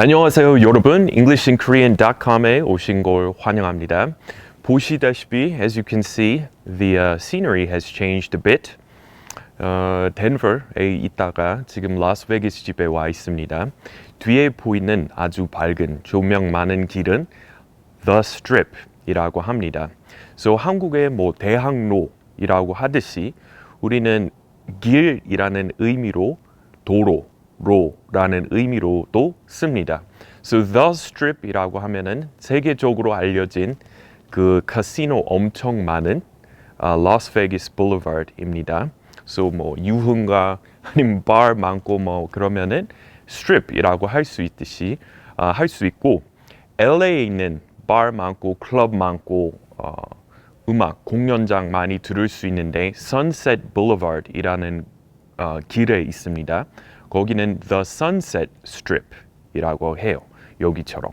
안녕하세요 여러분. Englishinkorean.com에 오신 걸 환영합니다. 보시다시피 as you can see the uh, scenery has changed a bit. 어, 덴버에 있다가 지금 라스베이거스 집에 와 있습니다. 뒤에 보이는 아주 밝은 조명 많은 길은 The Strip 이라고 합니다. So 한국의 뭐 대학로이라고 하듯이 우리는 길이라는 의미로 도로 로라는 의미로도 씁니다. So the strip이라고 하면은 세계적으로 알려진 그 카시노 엄청 많은 아, 라스베이거스 블루바드입니다. So 뭐 유흥가 아니면 bar 많고 뭐 그러면은 strip이라고 할 수 있듯이 아, 할수 있고 LA에 있는 bar 많고 클럽 많고 어, 음악 공연장 많이 들을 수 있는데 Sunset Boulevard이라는 어, 길에 있습니다. 거기는 The Sunset Strip이라고 해요. 여기처럼.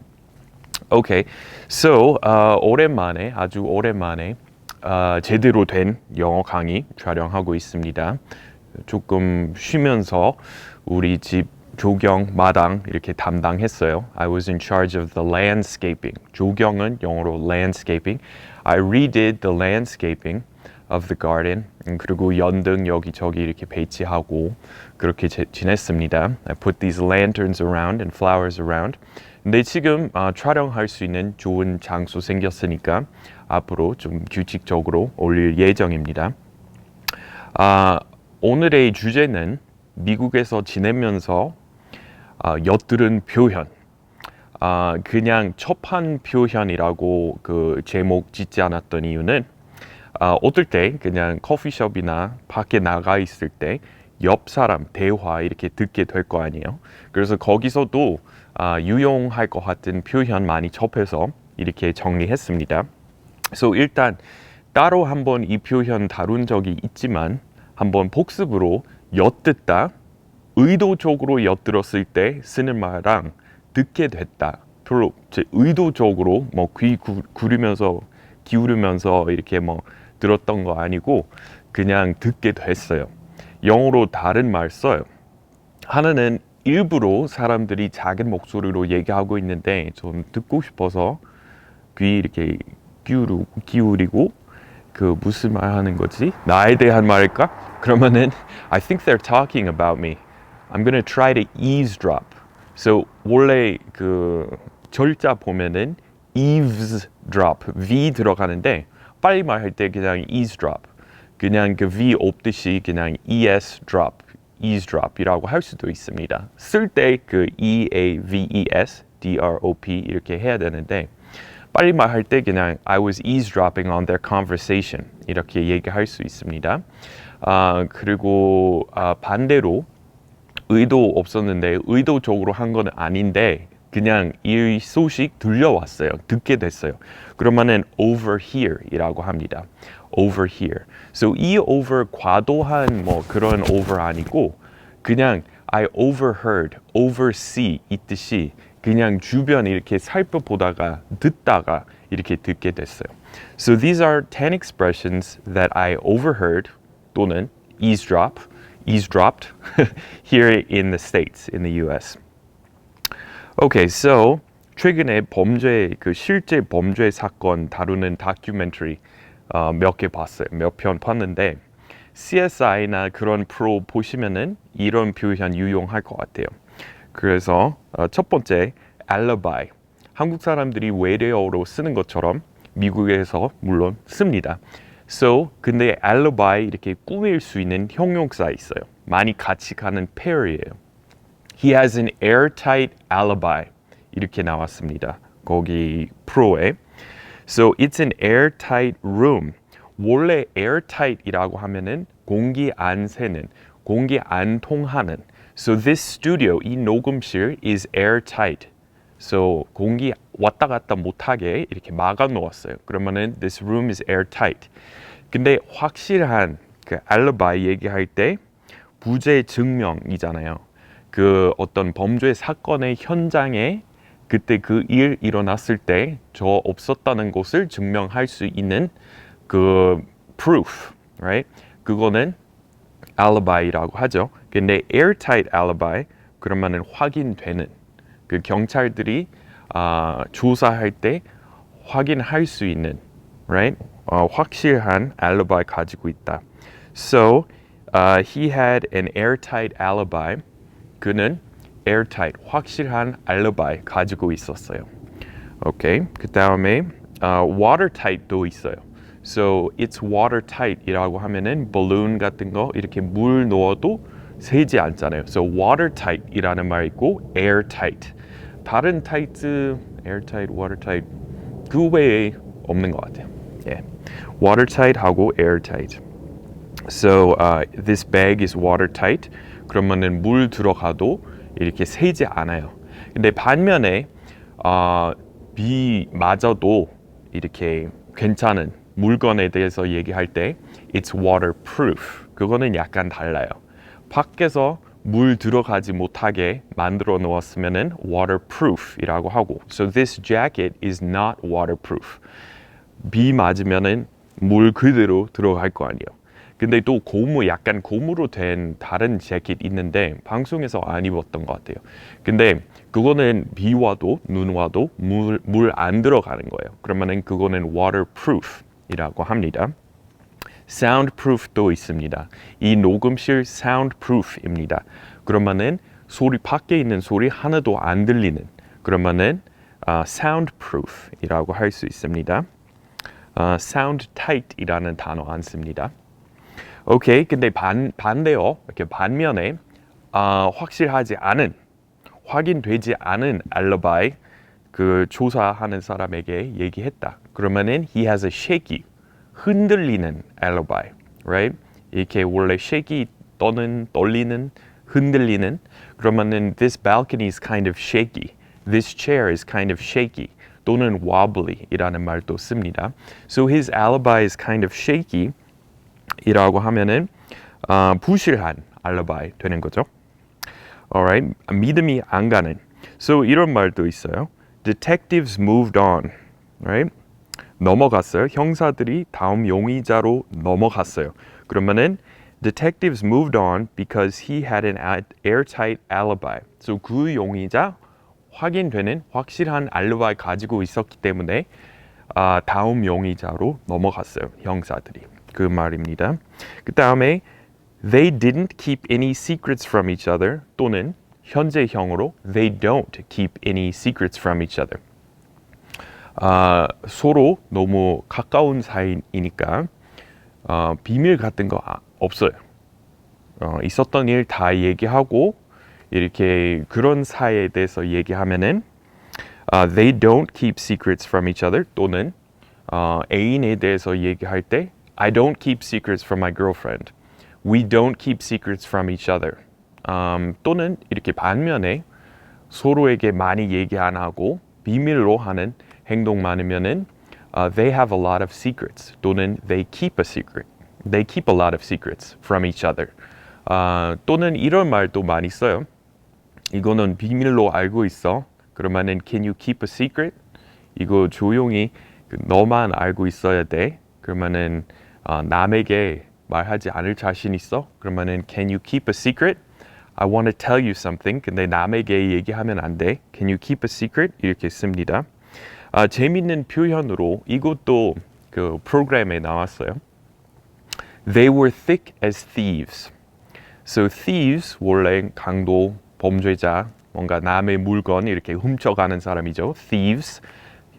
Okay, so 어, 오랜만에 아주 오랜만에 어, 제대로 된 영어 강의 촬영하고 있습니다. 조금 쉬면서 우리 집 조경 마당 이렇게 담당했어요. I was in charge of the landscaping. 조경은 영어로 landscaping. I redid the landscaping of the garden. 음, 그리고 연등 여기저기 이렇게 배치하고 그렇게 제, 지냈습니다. I put these lanterns around and flowers around. 근데 지금 어, 촬영할 수 있는 좋은 장소 생겼으니까 앞으로 좀 규칙적으로 올릴 예정입니다. 아, 오늘의 주제는 미국에서 지내면서 아, 엿들은 표현. 아, 그냥 첩한 표현이라고 그 제목 짓지 않았던 이유는 아, 어떨 때 그냥 커피숍이나 밖에 나가 있을 때 옆 사람 대화 이렇게 듣게 될 거 아니에요. 그래서 거기서도 아, 유용할 것 같은 표현 많이 접해서 이렇게 정리했습니다. So 일단 따로 한번 이 표현 다룬 적이 있지만 한번 복습으로 엿듣다 의도적으로 엿들었을 때 쓰는 말랑 듣게 됐다 별로 제 의도적으로 뭐 귀 구르면서 기울이면서 이렇게 뭐 들었던 거 아니고 그냥 듣게 됐어요. 영어로 다른 말 써요. 하나는 일부러 사람들이 작은 목소리로 얘기하고 있는데 좀 듣고 싶어서 귀 이렇게 기울이고, 기울이고 그 무슨 말 하는 거지? 나에 대한 말일까? 그러면은 I think they're talking about me. I'm gonna try to eavesdrop. So 원래 그 절자 보면은 eavesdrop v 들어가는데 빨리 말할 때 그냥 eavesdrop 그냥 그 v 없듯이 그냥 es drop eavesdrop이라고 할 수도 있습니다. 쓸 때 그 e a v e s d r o p 이렇게 해야 되는데 빨리 말할 때 그냥 I was eavesdropping on their conversation 이렇게 얘기할 수 있습니다. 아, 그리고 아, 반대로 의도 없었는데 의도적으로 한 건 아닌데 그냥 이 소식 들려왔어요. 듣게 됐어요. 그러면은 overhear이라고 합니다. overhear. So 이 over 과도한 뭐 그런 over 아니고 그냥 I overheard, oversee 있듯이 그냥 주변 이렇게 살펴보다가 듣다가 이렇게 듣게 됐어요. So these are 10 expressions that I overheard 또는 eavesdrop, eavesdropped here in the States, in the US. Okay, so 최근에 범죄 그 실제 범죄 사건 다루는 다큐멘터리 어, 몇 개 봤어요. 몇 편 봤는데 CSI나 그런 프로 보시면은 이런 표현 유용할 것 같아요. 그래서 어, 첫 번째 alibi 한국 사람들이 외래어로 쓰는 것처럼 미국에서 물론 씁니다. So 근데 alibi 이렇게 꾸밀 수 있는 형용사 있어요. 많이 같이 가는 pair이에요. He has an airtight alibi 이렇게 나왔습니다. 거기 프로에 So it's an airtight room. 원래 airtight이라고 하면은 공기 안 새는, 공기 안 통하는. So this studio, 이 녹음실 is airtight. So 공기 왔다 갔다 못하게 이렇게 막아 놓았어요. 그러면은 this room is airtight. 근데 확실한 그 alibi 얘기할 때 부재 증명이잖아요. 그 어떤 범죄 사건의 현장에 그때 그 일 일어났을 때 저 없었다는 것을 증명할 수 있는 그 proof, right? 그거는 alibi라고 하죠. 근데 airtight alibi 그러면은 확인되는 그 경찰들이 아, 조사할 때 확인할 수 있는 right 어, 확실한 alibi 가지고 있다. So uh, he had an airtight alibi. 그는 airtight 확실한 alibi 가지고 있었어요. 오케이. 그 다음에 uh, watertight도 있어요. So it's watertight이라고 하면은 balloon 같은 거 이렇게 물 넣어도 새지 않잖아요. So watertight이라는 말 있고 airtight. 다른 tight, airtight, watertight 그 외에 없는 것 같아요. 예. watertight하고 airtight. So uh, this bag is watertight. 그러면은 물 들어가도 이렇게 새지 않아요. 근데 반면에 어, 비마저도 이렇게 괜찮은 물건에 대해서 얘기할 때 it's waterproof. 그거는 약간 달라요. 밖에서 물 들어가지 못하게 만들어 놓았으면은 waterproof이라고 하고 so this jacket is not waterproof. 비 맞으면은 물 그대로 들어갈 거 아니에요. 근데 또 고무 약간 고무로 된 다른 재킷 있는데 방송에서 안 입었던 것 같아요. 근데 그거는 비 와도 눈 와도 물 물 안 들어가는 거예요. 그러면은 그거는 waterproof이라고 합니다. soundproof도 있습니다. 이 녹음실 soundproof입니다. 그러면은 소리 밖에 있는 소리 하나도 안 들리는 그러면은 아, soundproof이라고 할 수 있습니다. 아, soundtight이라는 단어 안 씁니다. 오케이, 근데 반 반대요. 이렇게 반면에 아, 확실하지 않은 확인되지 않은 alibi 그 조사하는 사람에게 얘기했다. 그러면은 he has a shaky 흔들리는 alibi, right? 이렇게 원래 shaky 떠는 떨리는 흔들리는 그러면은 this balcony is kind of shaky. This chair is kind of shaky. 또는 wobbly이라는 말도 씁니다. So his alibi is kind of shaky. 이라고 하면은 어, 부실한 alibi 되는 거죠. Alright, 믿음이 안 가는. So 이런 말도 있어요. Detectives moved on, right? 넘어갔어요. 형사들이 다음 용의자로 넘어갔어요. 그러면은 detectives moved on because he had an airtight alibi. So 그 용의자 확인되는 확실한 알리바이 가지고 있었기 때문에 아, 다음 용의자로 넘어갔어요. 형사들이. 그 말입니다. 그 다음에 they didn't keep any secrets from each other 또는 현재형으로 they don't keep any secrets from each other. 아, 서로 너무 가까운 사이이니까 어, 비밀 같은 거 아, 없어요. 어, 있었던 일 다 얘기하고 이렇게 그런 사이에 대해서 얘기하면은 uh, they don't keep secrets from each other 또는 어, 애인에 대해서 얘기할 때 I don't keep secrets from my girlfriend. We don't keep secrets from each other. 음, 또는 이렇게 반면에 서로에게 많이 얘기 안 하고 비밀로 하는 행동 많으면은 uh, they have a lot of secrets 또는 they keep a secret. They keep a lot of secrets from each other. 아, 또는 이런 말도 많이 써요. 이거는 비밀로 알고 있어. 그러면은 can you keep a secret? 이거 조용히 너만 알고 있어야 돼. 그러면은 어, 남에게 말하지 않을 자신 있어? 그러면은 can you keep a secret? I want to tell you something. 근데 남에게 얘기하면 안 돼. Can you keep a secret? 이렇게 씁니다. 아, 재밌는 표현으로 이것도 그 프로그램에 나왔어요. They were thick as thieves. So thieves 원래 강도 범죄자 뭔가 남의 물건 이렇게 훔쳐가는 사람이죠. Thieves.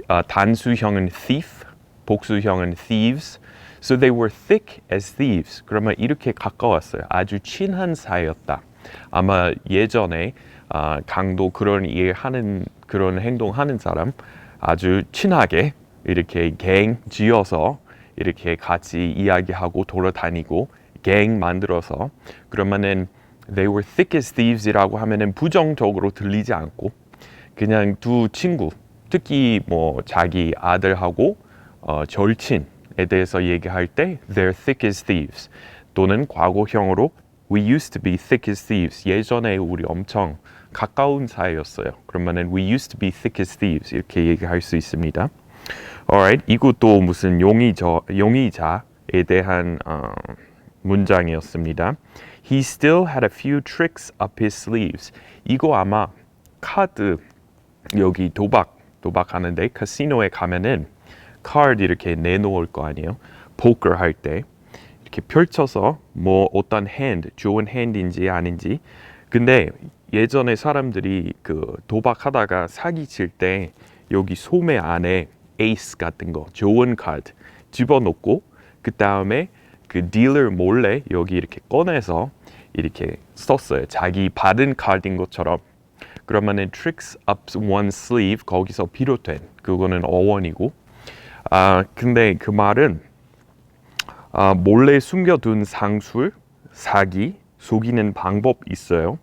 아, 단수형은 thief, 복수형은 thieves. So they were thick as thieves. 그러면 이렇게 가까웠어요. 아주 친한 사이였다. 아마 예전에 아, 강도 그런 일 하는 그런 행동하는 사람 아주 친하게 이렇게 갱 지어서 이렇게 같이 이야기하고 돌아다니고 갱 만들어서 그러면은 they were thick as thieves이라고 하면은 부정적으로 들리지 않고 그냥 두 친구 특히 뭐 자기 아들하고 어, 절친 에 대해서 얘기할 때 they're thick as thieves 또는 과거형으로 we used to be thick as thieves 예전에 우리 엄청 가까운 사이였어요 그러면은 we used to be thick as thieves 이렇게 얘기할 수 있습니다 alright 이것도 무슨 용의저, 용의자에 대한 어, 문장이었습니다 He still had a few tricks up his sleeves 이거 아마 카드 여기 도박 도박하는데 카시노에 가면은 카드 이렇게 내놓을 거 아니에요. 포커 할 때. 이렇게 펼쳐서 뭐 어떤 핸드 좋은 핸드인지 아닌지. 근데 예전에 사람들이 그 도박하다가 사기 칠 때 여기 소매 안에 에이스 같은 거 좋은 카드 집어넣고 그 다음에 그 딜러 몰래 여기 이렇게 꺼내서 이렇게 썼어요. 자기 받은 카드인 것처럼. 그러면은 tricks up one sleeve 거기서 비롯된. 그거는 어원이고 아 근데 그 말은 아, 몰래 숨겨둔 상술, 사기, 속이는 방법 있어요.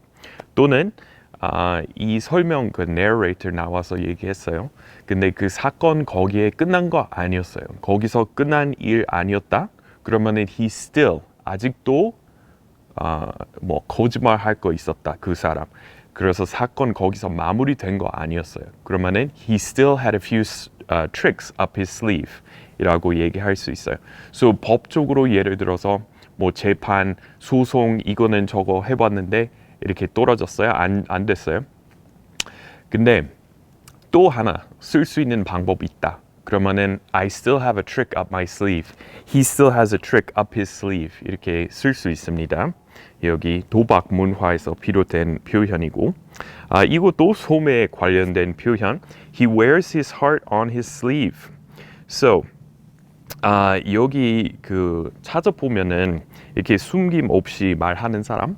또는 아, 이 설명 그 narrator 나와서 얘기했어요. 근데 그 사건 거기에 끝난 거 아니었어요. 거기서 끝난 일 아니었다. 그러면은 he still 아직도 아, 뭐 거짓말 할 거 있었다. 그 사람. 그래서 사건 거기서 마무리된 거 아니었어요. 그러면은 he still had a few uh, tricks up his sleeve 이라고 얘기할 수 있어요. So 법적으로 예를 들어서 뭐 재판, 소송 이거는 저거 해봤는데 이렇게 떨어졌어요? 안, 안 됐어요? 근데 또 하나 쓸 수 있는 방법이 있다. 그러면은 I still have a trick up my sleeve. He still has a trick up his sleeve. 이렇게 쓸 수 있습니다. 여기 도박 문화에서 비롯된 표현이고 아, 이것도 소매에 관련된 표현. He wears his heart on his sleeve. So 아, 여기 그 찾아보면은 이렇게 숨김 없이 말하는 사람,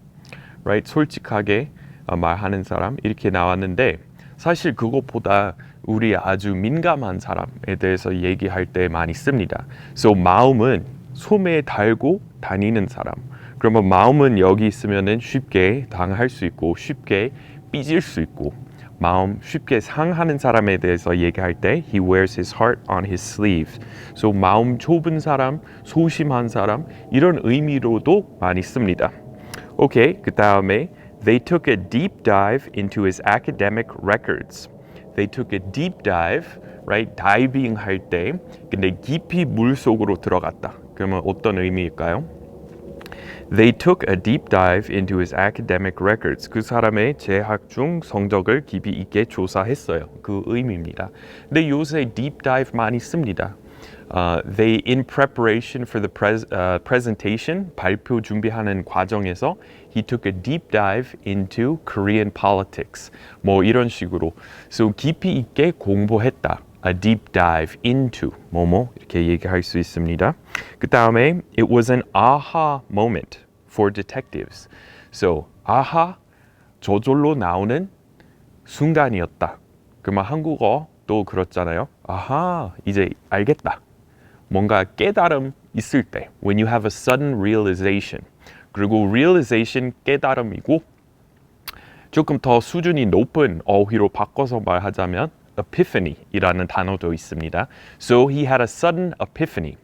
right? 솔직하게 어, 말하는 사람 이렇게 나왔는데 사실 그것보다 우리 아주 민감한 사람에 대해서 얘기할 때 많이 씁니다. So 마음은 소매에 달고 다니는 사람. 그러면 마음은 여기 있으면은 쉽게 당할 수 있고 쉽게 삐질 수 있고 마음 쉽게 상하는 사람에 대해서 얘기할 때 he wears his heart on his sleeve. So 마음 좁은 사람, 소심한 사람 이런 의미로도 많이 씁니다. 오케이. 그다음에 they took a deep dive into his academic records. They took a deep dive, right? 다이빙 할 때 근데 깊이 물 속으로 들어갔다. 그러면 어떤 의미일까요? They took a deep dive into his academic records. 그 사람의 재학 중 성적을 깊이 있게 조사했어요. 그 의미입니다. 근데 요새 deep dive 많이 씁니다. Uh, they in preparation for the pres, uh, presentation 발표 준비하는 과정에서 he took a deep dive into Korean politics 뭐 이런 식으로 so 깊이 있게 공부했다 a deep dive into 뭐뭐 이렇게 얘기할 수 있습니다. 그 다음에 it was an aha moment for detectives. So aha 저절로 나오는 순간이었다. 그러면 한국어도 그렇잖아요. 아하 이제 알겠다. 뭔가 깨달음 있을 때 when you have a sudden realization 그리고 realization 깨달음이고 조금 더 수준이 높은 어휘로 바꿔서 말하자면 epiphany이라는 단어도 있습니다. So he had a sudden epiphany.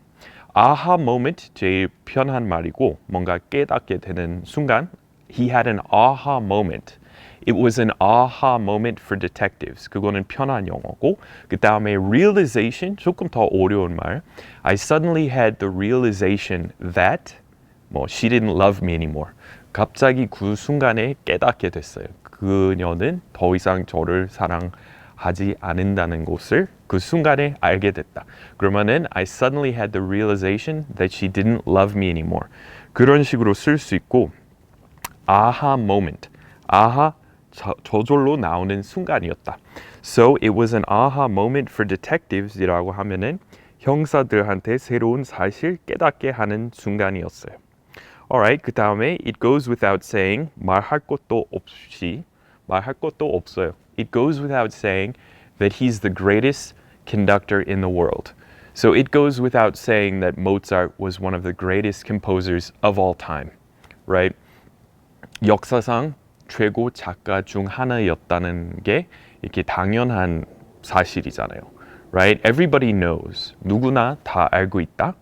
aha moment 제일 편한 말이고 뭔가 깨닫게 되는 순간 he had an aha moment. It was an aha moment for detectives. 그거는 편한 영어고 그 다음에 realization 조금 더 어려운 말. I suddenly had the realization that 뭐 she didn't love me anymore. 갑자기 그 순간에 깨닫게 됐어요. 그녀는 더 이상 저를 사랑하지 않는다는 것을 그 순간에 알게 됐다. 그러면은 I suddenly had the realization that she didn't love me anymore. 그런 식으로 쓸 수 있고 aha moment. aha 저, 저절로 나오는 순간이었다. So it was an aha moment for detectives이라고 하면은 형사들한테 새로운 사실 깨닫게 하는 순간이었어요. Alright, 그 다음에 it goes without saying 말할 것도 없이 말할 것도 없어요. It goes without saying that he's the greatest conductor in the world. So it goes without saying that Mozart was one of the greatest composers of all time, right? 역사상 최고 작가 중 하나였다는 게 이렇게 당연한 사실이잖아요. Right? Everybody knows. 누구나 다 알고 있다.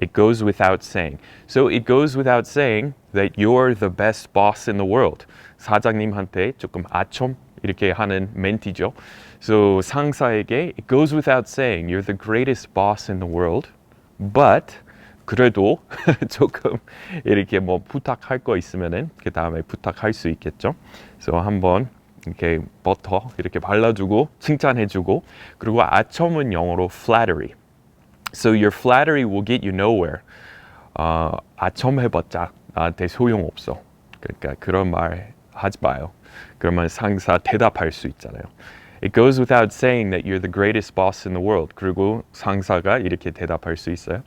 It goes without saying. So it goes without saying that you're the best boss in the world. 사장님한테 조금 아첨 이렇게 하는 멘티죠. So 상사에게 it goes without saying you're the greatest boss in the world. But 그래도 조금 이렇게 뭐 부탁할 거 있으면은 그 다음에 부탁할 수 있겠죠. 그래서 한번 이렇게 버터 이렇게 발라주고 칭찬해주고 그리고 아첨은 영어로 flattery. So your flattery will get you nowhere. 어, 아첨해봤자 나한테 소용없어. 그러니까 그런 말 하지 마요. 그러면 상사 대답할 수 있잖아요. It goes without saying that you're the greatest boss in the world. 그리고 상사가 이렇게 대답할 수 있어요.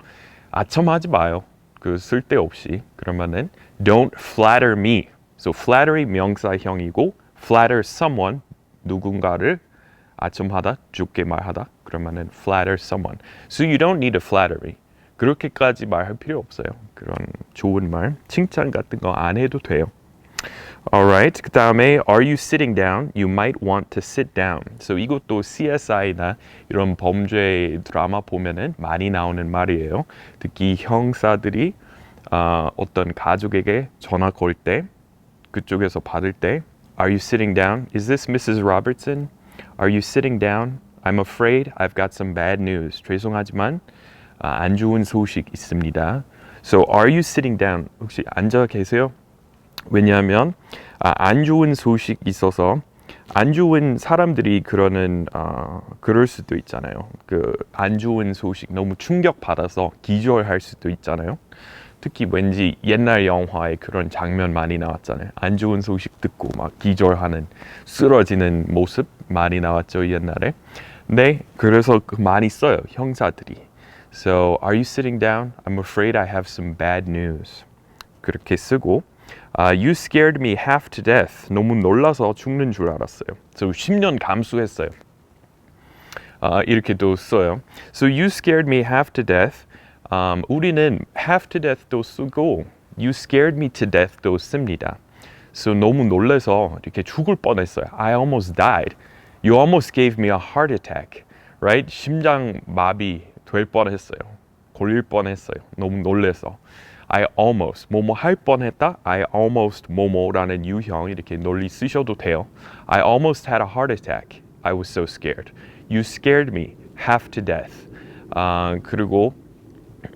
아첨하지 마요. 그 쓸데없이. 그러면은 don't flatter me. So flattery 명사형이고 flatter someone 누군가를 아첨하다, 좋게 말하다. 그러면은 flatter someone. So you don't need a flattery. 그렇게까지 말할 필요 없어요. 그런 좋은 말, 칭찬 같은 거 안 해도 돼요. Alright. 그 다음에 Are you sitting down? You might want to sit down. So 이것도 CSI나 이런 범죄 드라마 보면은 많이 나오는 말이에요. 특히 형사들이 어, 어떤 가족에게 전화 걸 때 그쪽에서 받을 때 Are you sitting down? Is this Mrs. Robertson? Are you sitting down? I'm afraid I've got some bad news. 죄송하지만 아, 안 좋은 소식 있습니다. So are you sitting down? 혹시 앉아 계세요? 왜냐하면 아, 안 좋은 소식 있어서 안 좋은 사람들이 그러는 어, 그럴 수도 있잖아요. 그 안 좋은 소식 너무 충격 받아서 기절할 수도 있잖아요. 특히 왠지 옛날 영화에 그런 장면 많이 나왔잖아요. 안 좋은 소식 듣고 막 기절하는 쓰러지는 모습 많이 나왔죠 옛날에. 네, 그래서 그 많이 써요 형사들이. So are you sitting down? I'm afraid I have some bad news. 그렇게 쓰고 아, you scared me half to death. 너무 놀라서 죽는 줄 알았어요. So 10년 감수했어요. 아, 이렇게도 써요. So you scared me half to death. 음, 우리는 half to death도 쓰고 you scared me to death도 씁니다. So 너무 놀라서 이렇게 죽을 뻔했어요. I almost died. You almost gave me a heart attack. Right? 심장 마비 될 뻔했어요. 걸릴 뻔했어요. 너무 놀래서. I almost 뭐뭐 할 뻔했다. I almost 뭐뭐라는 유형 이렇게 널리 쓰셔도 돼요. I almost had a heart attack. I was so scared. You scared me half to death. 아, 그리고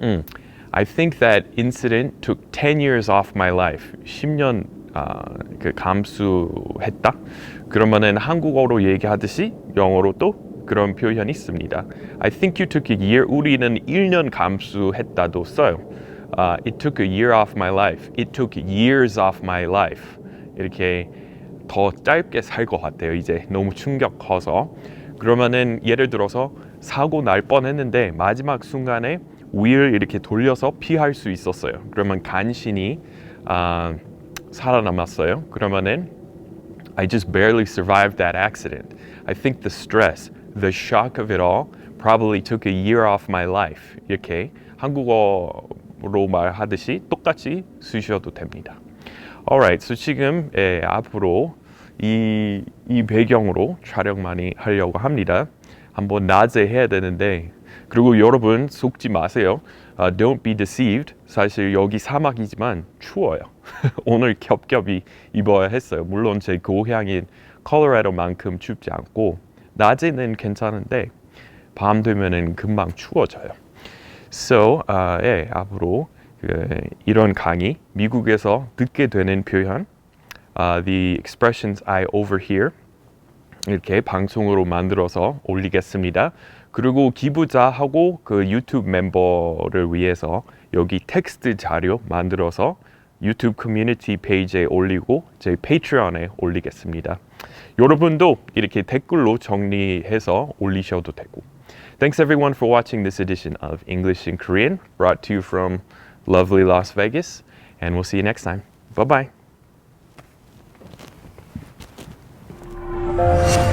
음, I think that incident took 10 years off my life. 10년 아, 그 감수했다. 그러면은 한국어로 얘기하듯이 영어로도 그런 표현이 있습니다. I think you took a year. 우리는 1년 감수했다도 써요. 아, it took a year off my life. It took years off my life. 이렇게 더 짧게 살 것 같아요. 이제 너무 충격 커서. 그러면은 예를 들어서 사고 날 뻔했는데 마지막 순간에 위를 이렇게 돌려서 피할 수 있었어요. 그러면 간신히 아, 살아남았어요. 그러면은 I just barely survived that accident. I think the stress, the shock of it all probably took a year off my life. 이렇게 한국어로 말하듯이 똑같이 쓰셔도 됩니다. Alright, so 지금 예, 앞으로 이, 이 배경으로 촬영 많이 하려고 합니다. 한번 낮에 해야 되는데 그리고 여러분 속지 마세요. Uh, don't be deceived. 사실 여기 사막이지만 추워요. 오늘 겹겹이 입어야 했어요. 물론 제 고향인 콜로라도만큼 춥지 않고 낮에는 괜찮은데 밤 되면은 금방 추워져요. So, uh, 예, 앞으로 그, 이런 강의 미국에서 듣게 되는 표현, uh, the expressions I overhear 이렇게 방송으로 만들어서 올리겠습니다. 그리고 기부자하고 그 유튜브 멤버를 위해서 여기 텍스트 자료 만들어서 유튜브 커뮤니티 페이지에 올리고 제 페이트리온에 올리겠습니다. 여러분도 이렇게 댓글로 정리해서 올리셔도 되고. Thanks everyone for watching this edition of English in Korean brought to you from lovely Las Vegas and we'll see you next time. Bye bye.